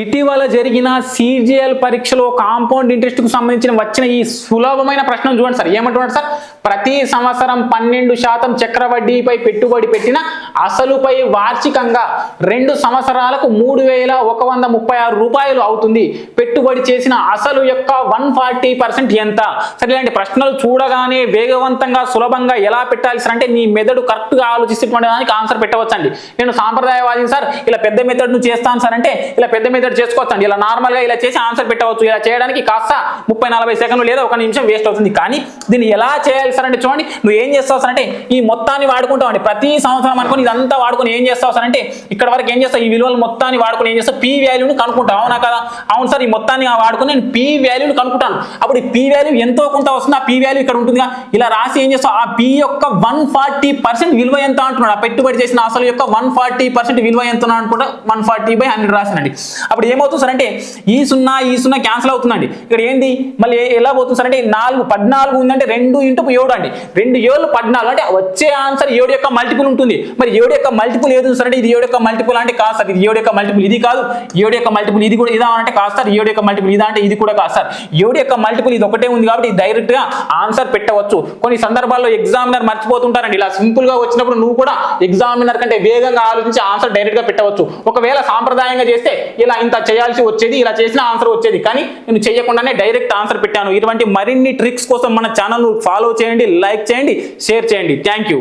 ఇటీవల జరిగిన సిజిఎల్ పరీక్షలో కాంపౌండ్ ఇంట్రెస్ట్కు సంబంధించిన వచ్చిన ఈ సులభమైన ప్రశ్న చూడండి సార్. ఏమంటున్నాడు సార్? ప్రతి సంవత్సరం పన్నెండు శాతం చక్రవడ్డీపై పెట్టుబడి పెట్టిన అసలుపై వార్షికంగా రెండు సంవత్సరాలకు మూడు వేల ఒక వంద ముప్పై ఆరు రూపాయలు అవుతుంది. పెట్టుబడి చేసిన అసలు యొక్క వన్ ఫార్టీ పర్సెంట్ ఎంత? సరే ఇలాంటి ప్రశ్నలు చూడగానే వేగవంతంగా సులభంగా ఎలా పెట్టాలి సార్ అంటే మీ మెదడు కరెక్ట్గా ఆలోచిస్తున్నటువంటి దానికి ఆన్సర్ పెట్టవచ్చండి. నేను సాంప్రదాయవాదిని సార్. ఇలా పెద్ద మెథడ్ను చేస్తాను సార్ అంటే ఇలా పెద్ద మెథడ్ చేసుకోవచ్చండి. ఇలా నార్మల్గా ఇలా చేసి ఆన్సర్ పెట్టవచ్చు. ఇలా చేయడానికి కాస్త ముప్పై నలభై సెకండ్లు లేదా ఒక నిమిషం వేస్ట్ అవుతుంది. కానీ దీన్ని ఎలా చేయాలి సార్ అంటే చూడండి నువ్వు ఏం చేస్తావు అంటే ఈ మొత్తాన్ని వాడుకుంటావు అండి. ప్రతి సంవత్సరం అనుకుని ఇదంతా వాడుకొని ఏం చేస్తావు సార్ అంటే ఇక్కడ వరకు ఏం చేస్తావు? ఈ విలువలు మొత్తాన్ని వాడుకొని ఏం చేస్తావు? పీ వాల్యూని కనుక్కుంటావు. అవునా కదా? అవును సార్ ఈ మొత్తాన్ని వాడుకొని నేను పీ వాల్యూని కనుక్కుంటాను. అప్పుడు ఈ పీ వాల్యూ ఎంతో కొంత వస్తుంది? ఆ పీ వాల్యూ ఇక్కడ ఉంటుందిగా. ఇలా రాసి ఏం చేస్తావు? ఆ పీ యొక్క వన్ ఫార్టీ పర్సెంట్ విలువ ఎంత అంటున్నాడు? ఆ పెట్టుబడి చేసిన అసలు యొక్క వన్ ఫార్టీ పర్సెంట్ విలువ ఎంత అనుకుంటా వన్ ఫార్టీ బై హండ్రెడ్ రాసినండి అప్పుడు ఏమవుతుంది సార్ అంటే ఈ సున్నా ఈ సున్నా క్యాన్సిల్ అవుతుందండి. ఇక్కడ ఏంది? మళ్ళీ ఎలా పోతుంది సార్ అంటే నాలుగు పద్నాలుగు ఉందంటే రెండు ఇంటూ ఏడు అండి. రెండు ఏళ్ళు పద్నాలుగు అంటే వచ్చే ఆన్సర్ ఏడు యొక్క మల్టిపుల్ ఉంటుంది. మరి ఏడు యొక్క మల్టిపుల్ ఏది సార్ అంటే ఇది ఏడు యొక్క మల్టిపుల్ అంటే కాదు సార్ ఇది ఏడు యొక్క మల్టిపుల్ ఇది కాదు. ఏడు యొక్క మల్టిపుల్ ఇది కూడా ఇదా అంటే కాదు సార్ ఏడు యొక్క మల్టిపుల్ ఇదా అంటే ఇది కూడా కాదు సార్ ఏడు యొక్క మల్టిపుల్ ఇది ఒకటే ఉంది కాబట్టి డైరెక్ట్గా ఆన్సర్ పెట్టవచ్చు. కొన్ని సందర్భాల్లో ఎగ్జామినర్ మర్చిపోతుంటారండి. ఇలా సింపుల్గా వచ్చినప్పుడు నువ్వు కూడా ఎగ్జామినర్ కంటే వేగంగా ఆలోచించి ఆన్సర్ డైరెక్ట్గా పెట్టవచ్చు. ఒకవేళ సాంప్రదాయంగా చేస్తే ఇలా ఇంత చేయాల్సి వచ్చేది ఇలా చేసిన ఆన్సర్ వచ్చేది. కానీ నేను చేయకుండానే డైరెక్ట్ ఆన్సర్ పెట్టాను. ఇటువంటి మరిన్ని ట్రిక్స్ కోసం మన ఛానల్ ఫాలో చేయండి లైక్ చేయండి షేర్ చేయండి. Thank you